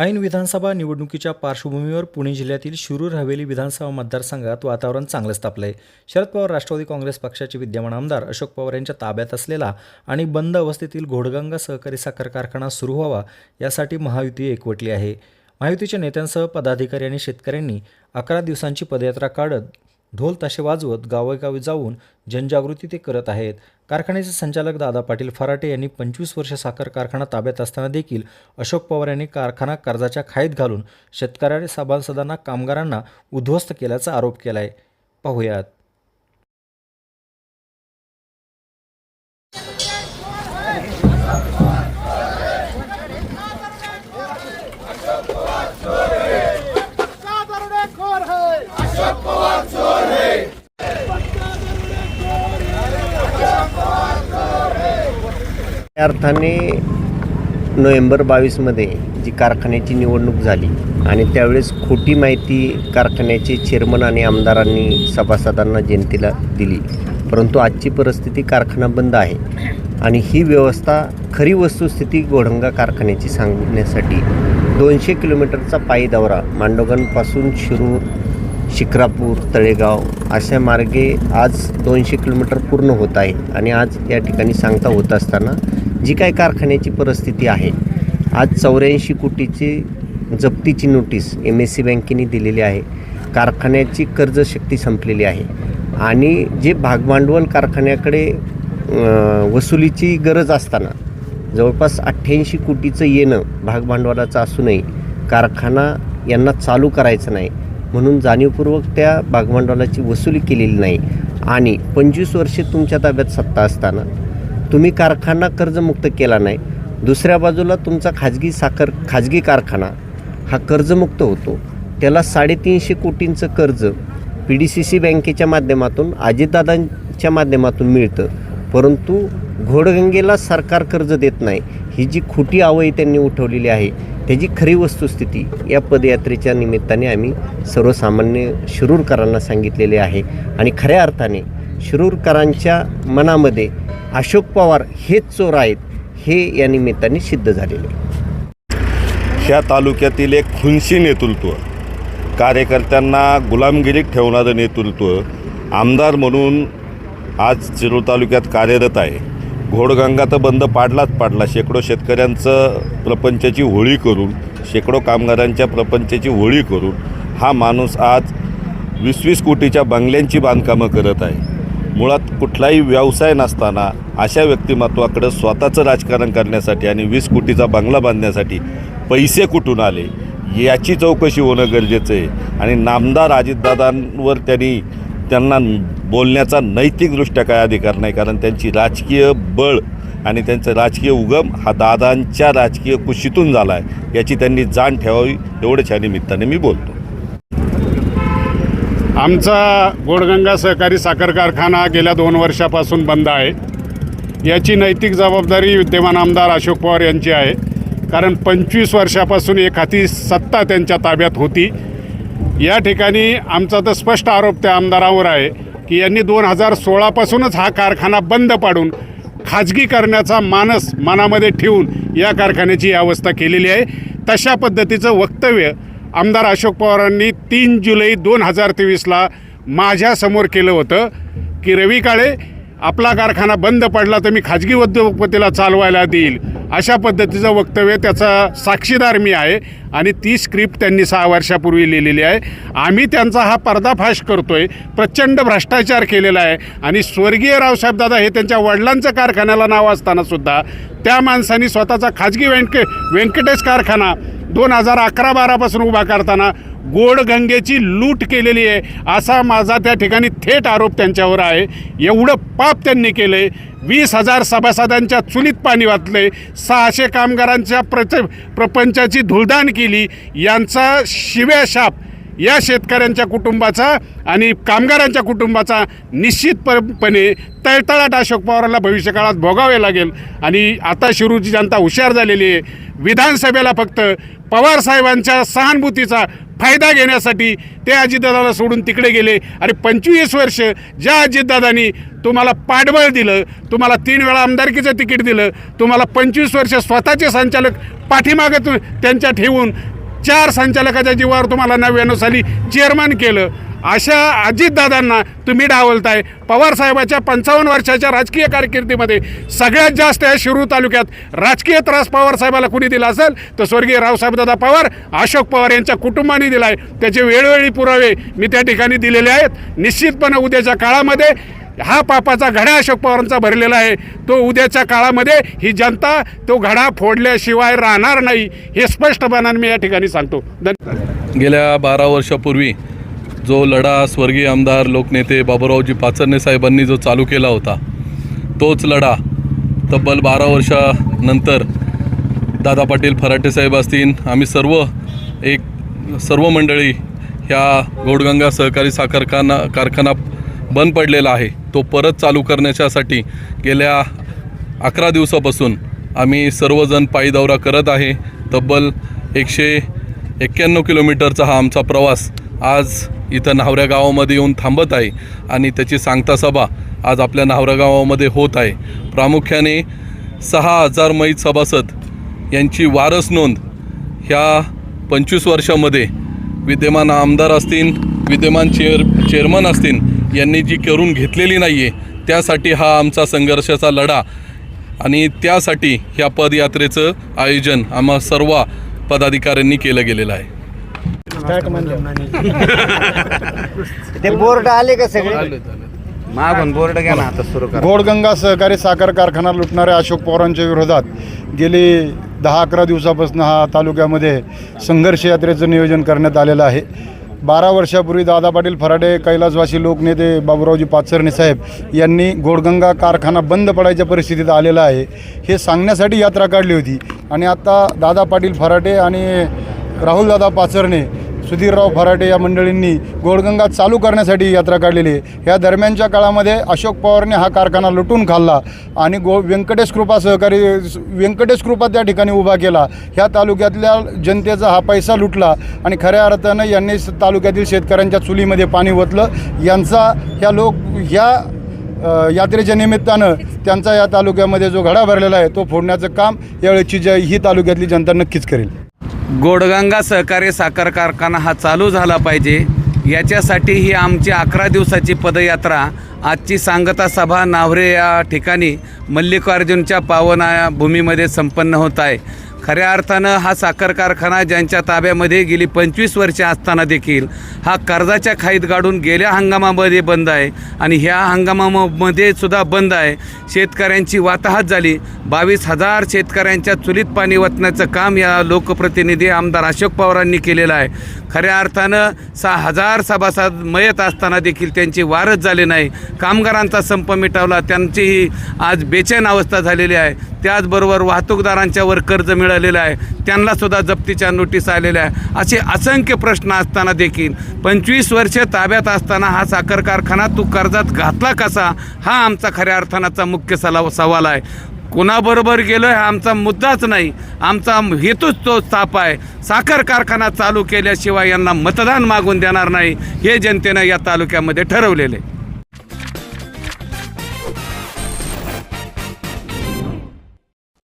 ऐन विधानसभा निवडणुकीच्या पार्श्वभूमीवर पुणे जिल्ह्यातील शिरूर हवेली विधानसभा मतदारसंघात वातावरण चांगलंच आहे शरद पवार राष्ट्रवादी काँग्रेस पक्षाचे विद्यमान आमदार अशोक पवार यांच्या ताब्यात असलेला आणि बंद अवस्थेतील घोडगंगा सहकारी साखर कारखाना सुरू व्हावा यासाठी महायुती एकवटली आहे. महायुतीच्या नेत्यांसह पदाधिकारी आणि शेतकऱ्यांनी अकरा दिवसांची पदयात्रा काढत ढोल ताशे वाजवत गावोगावी जाऊन जनजागृती ते करत आहेत. कारखान्याचे संचालक दादा पाटील फराटे यांनी पंचवीस वर्ष साखर कारखाना ताब्यात असताना देखील अशोक पवार यांनी कारखाना कर्जाच्या खाईत घालून शेतकऱ्या सभासदांना कामगारांना उद्ध्वस्त केल्याचा आरोप केला आहे पाहूयात का दरोडेखोर है अशोक पवार चोर है त्या अर्थाने नोव्हेंबर बावीसमध्ये जी कारखान्याची निवडणूक झाली आणि त्यावेळेस खोटी माहिती कारखान्याचे चेअरमन आणि आमदारांनी सभासदांना जनतेला दिली. परंतु आजची परिस्थिती कारखाना बंद आहे आणि ही व्यवस्था खरी वस्तुस्थिती घोडंगा कारखान्याची सांगण्यासाठी दोनशे किलोमीटरचा पायी दौरा मांडोगणपासून शिरूर शिक्रापूर तळेगाव अशा मार्गे आज दोनशे किलोमीटर पूर्ण होत आहे आणि आज या ठिकाणी सांगता होत असताना जी काय कारखान्याची परिस्थिती आहे आज चौऱ्याऐंशी कोटीची जप्तीची नोटीस एम एस सी बँकेने दिलेली आहे. कारखान्याची कर्जशक्ती संपलेली आहे. आणि जे भागभांडवल कारखान्याकडे वसुलीची गरज असताना जवळपास अठ्ठ्याऐंशी कोटीचं येणं भागभांडवलाचं असूनही कारखाना यांना चालू करायचं नाही. म्हणून जाणीवपूर्वक त्या भागभांडवलाची वसुली केलेली नाही. आणि पंचवीस वर्षे तुमच्या ताब्यात सत्ता असताना तुम्ही कारखाना कर्जमुक्त केला नाही दुसऱ्या बाजूला तुमचा खाजगी साखर खाजगी कारखाना हा कर्जमुक्त होतो. त्याला साडेतीनशे कोटींचं कर्ज पी डी सी सी बँकेच्या माध्यमातून अजितदादांच्या माध्यमातून मिळतं. परंतु घोडगंगेला सरकार कर्ज देत नाही ही जी खोटी आवई त्यांनी उठवलेली आहे त्याची खरी वस्तुस्थिती या पदयात्रेच्या निमित्ताने आम्ही सर्वसामान्य शिरूरकरांना सांगितलेले आहे. आणि खऱ्या अर्थाने शिरूरकरांच्या मनामध्ये अशोक पवार हेच चोर आहेत हे या निमित्ताने सिद्ध झालेले. ह्या तालुक्यातील एक खुनशी नेतृत्व कार्यकर्त्यांना गुलामगिरीत ठेवणारं नेतृत्व आमदार म्हणून आज शिरूर तालुक्यात कार्यरत आहे. घोडगंगा तर बंद पाडलाच पाडला शेकडो शेतकऱ्यांचं प्रपंचाची होळी करून शेकडो कामगारांच्या प्रपंचाची होळी करून हा माणूस आज वीस वीस कोटीच्या बंगल्यांची बांधकामं करत आहे. मुळात कुठलाही व्यवसाय नसताना अशा व्यक्तिमत्वाकडं स्वतःचं राजकारण करण्यासाठी आणि वीस कोटीचा बंगला बांधण्यासाठी पैसे कुठून आले याची चौकशी होणं गरजेचं आहे. आणि नामदार अजितदादांवर त्यांनी त्यांना बोलण्याचा नैतिकदृष्ट्या काय अधिकार नाही कारण त्यांची राजकीय बळ आणि त्यांचं राजकीय उगम हा दादांच्या राजकीय कुशीतून झाला आहे. याची त्यांनी जाण ठेवावी एवढ्याच या निमित्ताने मी बोलतो. आमचा गोडगंगा सहकारी साखर कारखाना गेल्या दोन वर्षापासून बंद आहे. याची नैतिक जबाबदारी विद्यमान आमदार अशोक पवार यांची आहे. कारण पंचवीस वर्षापासून एक हाती सत्ता त्यांच्या ताब्यात होती. या ठिकाणी आमचा तर स्पष्ट आरोप त्या आमदारावर आहे की यांनी दोन हजार सोळापासूनच हा कारखाना बंद पाडून खाजगी करण्याचा मानस मनामध्ये ठेवून या कारखान्याची अवस्था केलेली आहे. तशा पद्धतीचं वक्तव्य आमदार अशोक पवारांनी तीन जुलै दोन हजार तेवीसला माझ्यासमोर केलं होतं की रवी काळे आपला कारखाना बंद पडला तर मी खाजगी उद्योगपतीला चालवायला देईल. अशा पद्धतीचं वक्तव्य त्याचा साक्षीदार मी आहे आणि ती स्क्रिप्ट त्यांनी सहा वर्षापूर्वी लिहिलेली आहे. आम्ही त्यांचा हा पर्दाफाश करतो आहे प्रचंड भ्रष्टाचार केलेला आहे आणि स्वर्गीय रावसाहेबदादा हे त्यांच्या वडिलांचं कारखान्याला नाव असतानासुद्धा त्या माणसांनी स्वतःचा खाजगी व्यंके व्यंकटेश कारखाना दोन हजार अकरा बारापासून उभा करताना गोडगंगेची लूट केलेली आहे. असा माझा त्या ठिकाणी थेट आरोप त्यांच्यावर आहे. एवढं पाप त्यांनी केलं आहे वीस हजार सभासदांच्या चुलीत पाणी वाचले सहाशे कामगारांच्या प्रच प्रपंचाची धुळदाण केली. यांचा शिव्या शाप या शेतकऱ्यांच्या कुटुंबाचा आणि कामगारांच्या कुटुंबाचा निश्चितपणे तळतळाट अशोक पवारांना भविष्यकाळात भोगावे लागेल. आणि आता शिरूरची जनता हुशार झालेली आहे. विधानसभेला फक्त पवार साहेबांच्या सहानुभूतीचा फायदा घेण्यासाठी ते अजितदादाला सोडून तिकडे गेले. आणि पंचवीस वर्ष ज्या अजितदादांनी तुम्हाला पाठबळ दिलं तुम्हाला तीन वेळा आमदारकीचं तिकीट दिलं तुम्हाला पंचवीस वर्ष स्वतःचे संचालक पाठीमागं त्यांच्या ठेवून चार संचालकाच्या जीवावर तुम्हाला नव्याण्णव साली चेअरमॅन केलं. अशा अजितदादांना तुम्ही डावलताय. पवारसाहेबाच्या पंचावन्न वर्षाच्या राजकीय कारकिर्दीमध्ये सगळ्यात जास्त या शिरूर तालुक्यात राजकीय त्रास पवारसाहेबाला कुणी दिला असेल तर स्वर्गीय रावसाहेबदादा पवार अशोक पवार यांच्या कुटुंबाने दिला आहे त्याचे वेळोवेळी पुरावे मी त्या ठिकाणी दिलेले आहेत. निश्चितपणे उद्याच्या काळामध्ये हा पापाचा घडा अशोक पवारांचा भरलेला आहे. तो उद्याच्या काळामध्ये ही जनता तो घडा फोडल्याशिवाय राहणार नाही हे स्पष्टपणाने मी या ठिकाणी सांगतो. धन्यवाद. गेल्या बारा वर्षापूर्वी जो लढा स्वर्गीय आमदार लोकनेते बाबूरावजी पाचरणे साहेबांनी जो चालू केला होता तोच लढा तब्बल बारा वर्षानंतर दादा पाटील फराटे साहेब असतील. आम्ही सर्व एक सर्व मंडळी ह्या गोडगंगा सहकारी साखर कारखाना कारखाना बंद पडलेला आहे. तो परत चालू करण्याच्यासाठी गेल्या अकरा दिवसापासून आम्ही सर्वजण पायी दौरा करत आहे. तब्बल एकशे एक्क्याण्णव किलोमीटरचा हा आमचा प्रवास आज इथं नावऱ्या गावामध्ये येऊन थांबत आहे आणि त्याची सांगता सभा आज आपल्या नावऱ्या गावामध्ये होत आहे. प्रामुख्याने सहा हजार मैत सभासद यांची वारस नोंद ह्या पंचवीस वर्षामध्ये विद्यमान आमदार असतील विद्यमान चेअर चेअरमन असतील यांनी जी करून घेतलेली नाही आहे त्यासाठी हा आमचा संघर्षाचा लढा आणि त्यासाठी ह्या पदयात्रेचं आयोजन आम्हा सर्व पदाधिकाऱ्यांनी केलं गेलेलं आहे. ते बोर्ड आले का सगळे? मागून बोर्ड घ्या ना आता सुरू करा. गोडगंगा सहकारी साखर कारखाना लुटणाऱ्या अशोक पवारांच्या विरोधात गेली दहा अकरा दिवसापासून हा तालुक्यामध्ये संघर्ष यात्रेचं नियोजन करण्यात आलेलं आहे. बारा वर्षापूर्वी दादा पाटील फराडे कैलासवासी लोकनेते बाबूरावजी पाचरणे साहेब यांनी गोडगंगा कारखाना बंद पडायच्या परिस्थितीत आलेला आहे. हे सांगण्यासाठी यात्रा काढली होती. आणि आता दादा पाटील फराटे आणि राहुलदादा पाचरणे सुधीरराव फराटे या मंडळींनी गोडगंगा चालू करण्यासाठी यात्रा काढलेली आहे. या दरम्यानच्या काळामध्ये अशोक पवारने हा कारखाना लुटून खाल्ला आणि गो व्यंकटेश कृपा सहकारी व्यंकटेश कृपा त्या ठिकाणी उभा केला. ह्या तालुक्यातल्या जनतेचा हा पैसा लुटला आणि खऱ्या अर्थानं यांनी तालुक्यातील शेतकऱ्यांच्या चुलीमध्ये पाणी ओतलं. यांचा ह्या लोक ह्या यात्रेच्या निमित्तानं त्यांचा या तालुक्यामध्ये जो घडा भरलेला आहे तो फोडण्याचं काम यावेळेची ज ही तालुक्यातली जनता नक्कीच करेल. गोडगंगा सहकारी साखर कारखाना हा चालू झाला पाहिजे. याच्यासाठी ही आमची अकरा दिवसाची पदयात्रा. आजची सांगता सभा नावरे या ठिकाणी मल्लिकार्जुनच्या पावना भूमीमध्ये संपन्न होत आहे. खऱ्या अर्थानं हा साखर कारखाना ज्यांच्या ताब्यामध्ये गेली पंचवीस वर्षे असताना देखील हा कर्जाच्या खाईत गाडून गेल्या हंगामामध्ये बंद आहे आणि ह्या हंगामामध्ये सुद्धा बंद आहे. शेतकऱ्यांची वाताहत झाली. बावीस हजार शेतकऱ्यांच्या चुलीत पाणी वतण्याचं काम या लोकप्रतिनिधी आमदार अशोक पवारांनी केलेलं आहे. खऱ्या अर्थानं सहा हजार सभासद मयत असताना देखील त्यांची वारच झाली नाही. कामगारांचा संप मिटवला. त्यांचीही आज बेचैन अवस्था झालेली आहे. त्याचबरोबर वाहतूकदारांच्यावर कर्ज मिळालेलं आहे. त्यांनासुद्धा जप्तीच्या नोटीस आलेल्या आहे. असे असंख्य प्रश्न असताना देखील पंचवीस वर्ष ताब्यात असताना हा साखर कारखाना तू कर्जात घातला कसा? हा आमचा खऱ्या अर्थानाचा मुख्य सला सवाल आहे. कुणाबरोबर गेलो हा आमचा मुद्दाच नाही. आमचा हेतूच तो स्थाप आहे. साखर कारखाना चालू केल्याशिवाय यांना मतदान मागून देणार नाही हे जनतेनं या तालुक्यामध्ये ठरवलेले आहे.